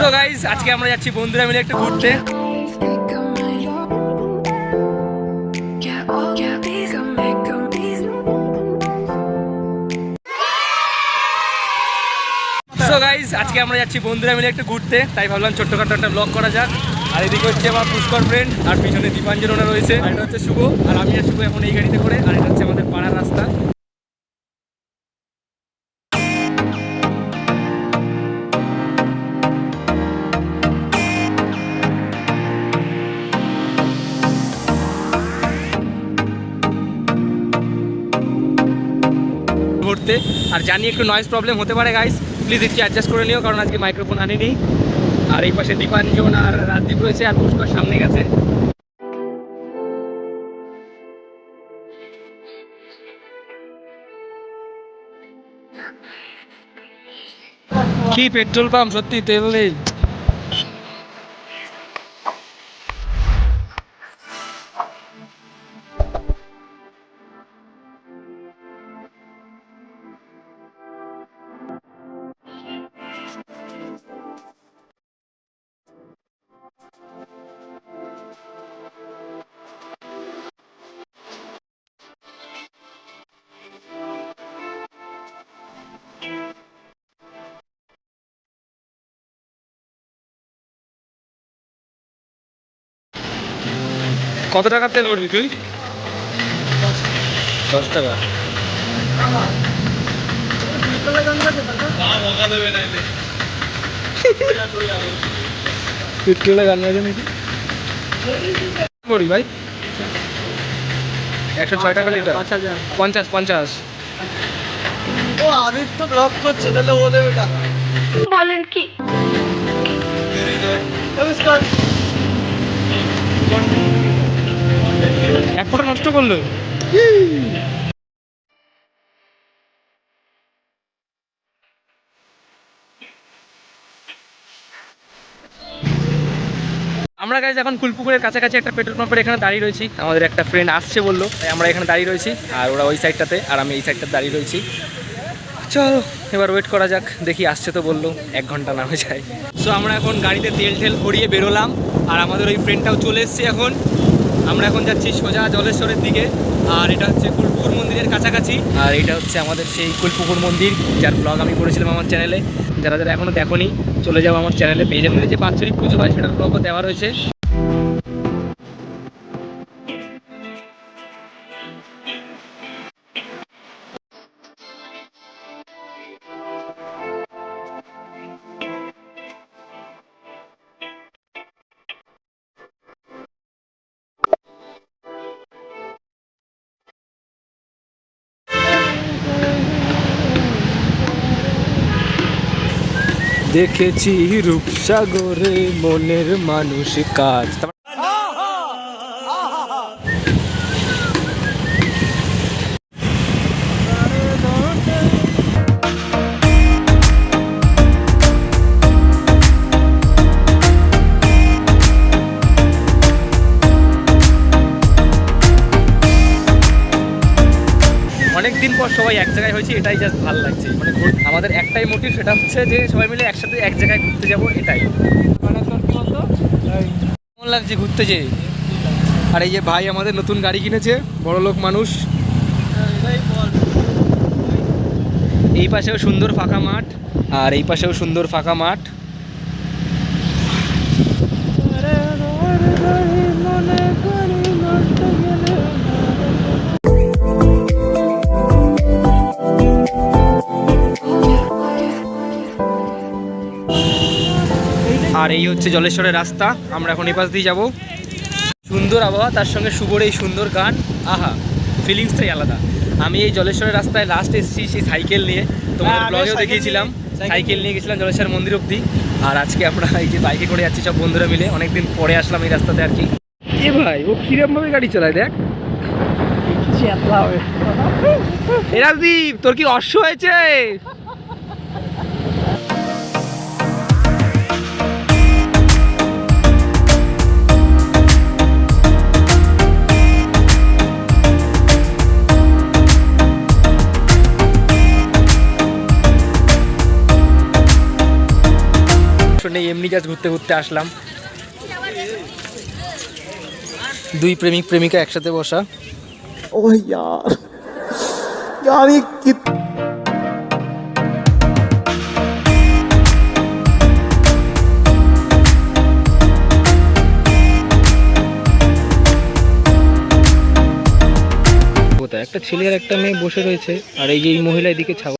So guys আজকে আমরা যাচ্ছি বন্ধুরা মিলে একটু ঘুরতে। গাইস আজকে আমরা যাচ্ছি বন্ধুরা মিলে একটু ঘুরতে, তাই ভাবলাম ছোট্টখাটো একটা ব্লগ করা যাক। আর এদিকে হচ্ছে আমার পুষ্কর ফ্রেন্ড আর পিছনে দীপাঞ্জন ওনা রয়েছে। আর এটা হচ্ছে শুভ, আর আমি আর শুভ এখন এই গাড়িতে করে, আর এটা হচ্ছে আমাদের পাড়ার রাস্তা। ঘুরতে আর জানি একটু নয়েজ প্রবলেম হতে পারে গাইস প্লিজ একটু অ্যাডজাস্ট করে নিও, কারণ আজকে মাইক্রোফোন আনিনি। আর এই পাশে দীপাঞ্জন আর রাজদীপ রয়েছে, আর পুষ্কর সামনে গেছে। কি পেট্রোল পাম্প সত্যি তেল নেই। কত টাকা তেল করবি তুই? দশ টাকা। পেট্রোলে গান বাজে নাকি? করি ভাই। একশো ছয় টাকা লিটার পঞ্চাশ পঞ্চাশ। ও ব্লক করছে তাহলে ও দেবে টাকা। বলেন কি? নমস্কার। করল। আমরা গাইজ এখন কুলপুকুরের কাছাকাছি একটা পেট্রোল পাম্পের এখানে দাঁড়িয়ে রয়েছি। আমাদের একটা ফ্রেন্ড আসছে বলল, তাই আমরা এখানে দাঁড়িয়ে রয়েছি। আর ওরা ওই সাইডটাতে আর আমি এই সাইডটা দাঁড়িয়ে রয়েছি। চলো, এবার ওয়েট করা যাক, দেখি আসছে তো বলল, এক ঘণ্টা না হয়ে যায়। সো আমরা এখন গাড়িতে তেল টেল ভরিয়ে বেরোলাম, আর আমাদের ওই ফ্রেন্ডটাও চলে এসছে এখন। আমরা এখন যাচ্ছি সোজা জলেশ্বরের দিকে, আর এটা হচ্ছে কুলপুকুর মন্দিরের কাছাকাছি। আর এটা হচ্ছে আমাদের সেই কুলপুকুর মন্দির, যার ব্লগ আমি করেছিলাম আমার চ্যানেলে যারা যারা এখনও দেখোনি, চলে যাব আমার চ্যানেলে পেয়ে যাবে। যে বাৎসরিক পুজো হয়, সেটার ব্লগও দেওয়া রয়েছে। দেখেছি রূপসাগরে মনের মানুষ কাজ। সবাই এক জায়গায় হয়েছে এটাই জাস্ট ভালো লাগছে। মানে আমাদের একটাই মোটিভ সেটা হচ্ছে যে সবাই মিলে একসাথে এক জায়গায় ঘুরতে যাব এটাই। মানে কেমন লাগছে ঘুরতে যেয়ে? আর এই যে ভাই আমাদের নতুন গাড়ি কিনেছে বড় লোক মানুষ। এই পাশেও সুন্দর ফাঁকা মাঠ আর এই পাশেও সুন্দর ফাঁকা মাঠ। হচ্ছে জলেশ্বরের রাস্তা আমরা এখন এই পাশ দিয়ে যাব। সুন্দর আবহাওয়া তার সঙ্গে শুভর এই সুন্দর গান আহা ফিলিংসটাই আলাদা। আমি এই জলেশ্বরের রাস্তায় লাস্ট এসেছি সেই সাইকেল নিয়ে তোমাদের হ্যাঁ, ব্লগেও দেখিয়েছিলাম। সাইকেল নিয়ে। গেছিলাম জলেশ্বর মন্দির অব্দি আর আজকে আমরা এই যে বাইকে করে যাচ্ছি সব বন্ধুরা মিলে অনেকদিন পরে আসলাম এই রাস্তাতে আর কি। এ ভাই ও কিরম ভাবে গাড়ি চালায় দেখ। এ রাজদীপ তোর কি অশ্ব হয়েছে? নেই এমনি জাস্ট ঘুরতে ঘুরতে আসলাম। দুই প্রেমিক প্রেমিকা একসাথে বসা। ও কি একটা ছেলে আর একটা মেয়ে বসে রয়েছে আর এই যে এই মহিলা এদিকে ছাগল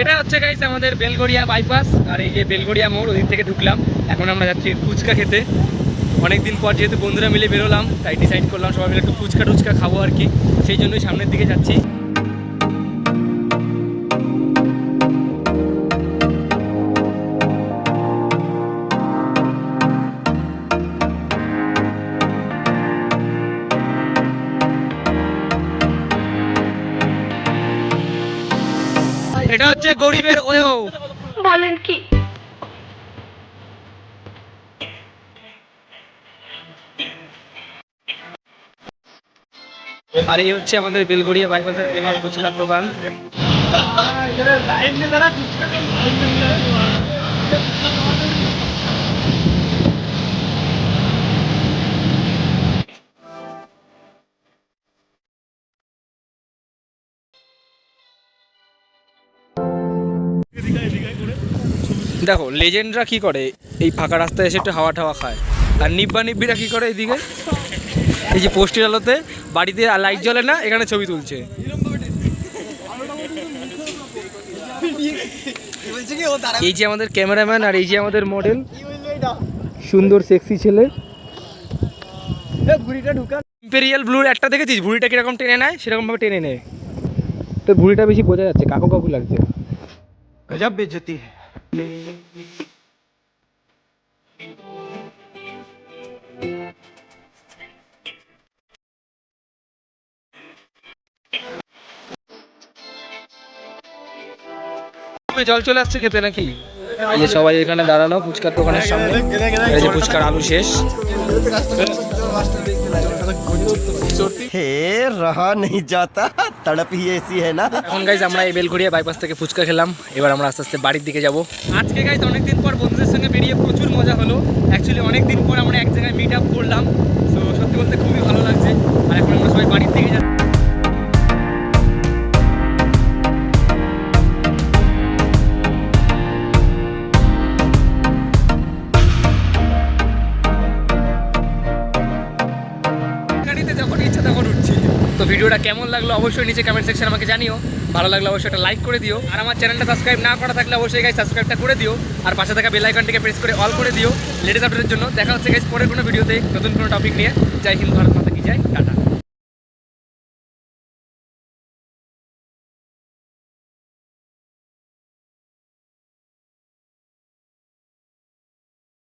এটা হচ্ছে গাইস আমাদের বেলগড়িয়া বাইপাস আর এই যে বেলগড়িয়া মোড় ওদিক থেকে ঢুকলাম। এখন আমরা যাচ্ছি ফুচকা খেতে। অনেকদিন পর যেহেতু বন্ধুরা মিলে বেরোলাম, তাই ডিসাইড করলাম সবাই মিলে একটু ফুচকা টুচকা খাব আর কি। সেই জন্যই সামনের দিকে যাচ্ছি। হচ্ছে গরিবের ওয়েও বলেন কি? আর এই হচ্ছে আমাদের বেলগড়িয়া বাইপাসের ফেমাস ফুচকার দোকান। দেখো লেজেন্ডরা কি করে? এই ফাঁকা রাস্তায় এসে একটু হাওয়া ঠাওয়া খায়। আর নিব্বা নিব্বিরা কি করে এইদিকে এই যে পোস্টের আলোতে বাড়িতে লাইট জ্বলে না, এখানে ছবি তুলছে। এই যে আমাদের ক্যামেরাম্যান আর এই যে আমাদের মডেল সুন্দর সেক্সি ছেলে। ইম্পেরিয়াল ব্লুর একটা দেখেছিস? ভুড়িটা কীরকম টেনে নেয়, সেরকমভাবে টেনে নেয়। তো ভুড়িটা বেশি বোঝা যাচ্ছে, কাকু কাকু লাগছে। গজব বেজতি হ্যাঁ জল চলে আসছে খেতে নাকি? এই যে সবাই এখানে দাঁড়ানো, ফুচকার দোকানের সামনে। ফুচকার আলু শেষ। হে রাহা নেই যাতা তড়প হি এসি হ্যায় না এখন গাইজ আমরা এই বেলঘড়িয়া বাইপাস থেকে ফুচকা খেলাম। এবার আমরা আস্তে আস্তে বাড়ির দিকে যাব। আজকে গাইজ অনেকদিন পর বন্ধুদের সঙ্গে বেরিয়ে প্রচুর মজা হলো। অ্যাকচুয়ালি অনেকদিন পর আমরা এক জায়গায় মিট আপ করলাম। তো সত্যি বলতে খুবই ভালো লাগছে। আর এখন আমরা সবাই বাড়ির দিকে যাচ্ছি। ভিডিওটা কেমন লাগল অবশ্যই নিচে কমেন্ট সেকশন আমাকে জানিও। ভালো লাগলে অবশ্যই একটা লাইক করে দিও। আর আমার চ্যানেলটা সাবস্ক্রাইব না করা থাকলে অবশ্যই গাইজ সাবস্ক্রাইবটা করে দিও। আর পাশে থাকা বেল আইকনটিকে প্রেস করে অল করে দিও। লেটেস্ট আপডেটের জন্য। দেখা হচ্ছে গাইজ পরের কোনো ভিডিওতে নতুন কোনো টপিক নিয়ে। জয় হিন্দ, ভারত মাতা কি জয়। টাটা।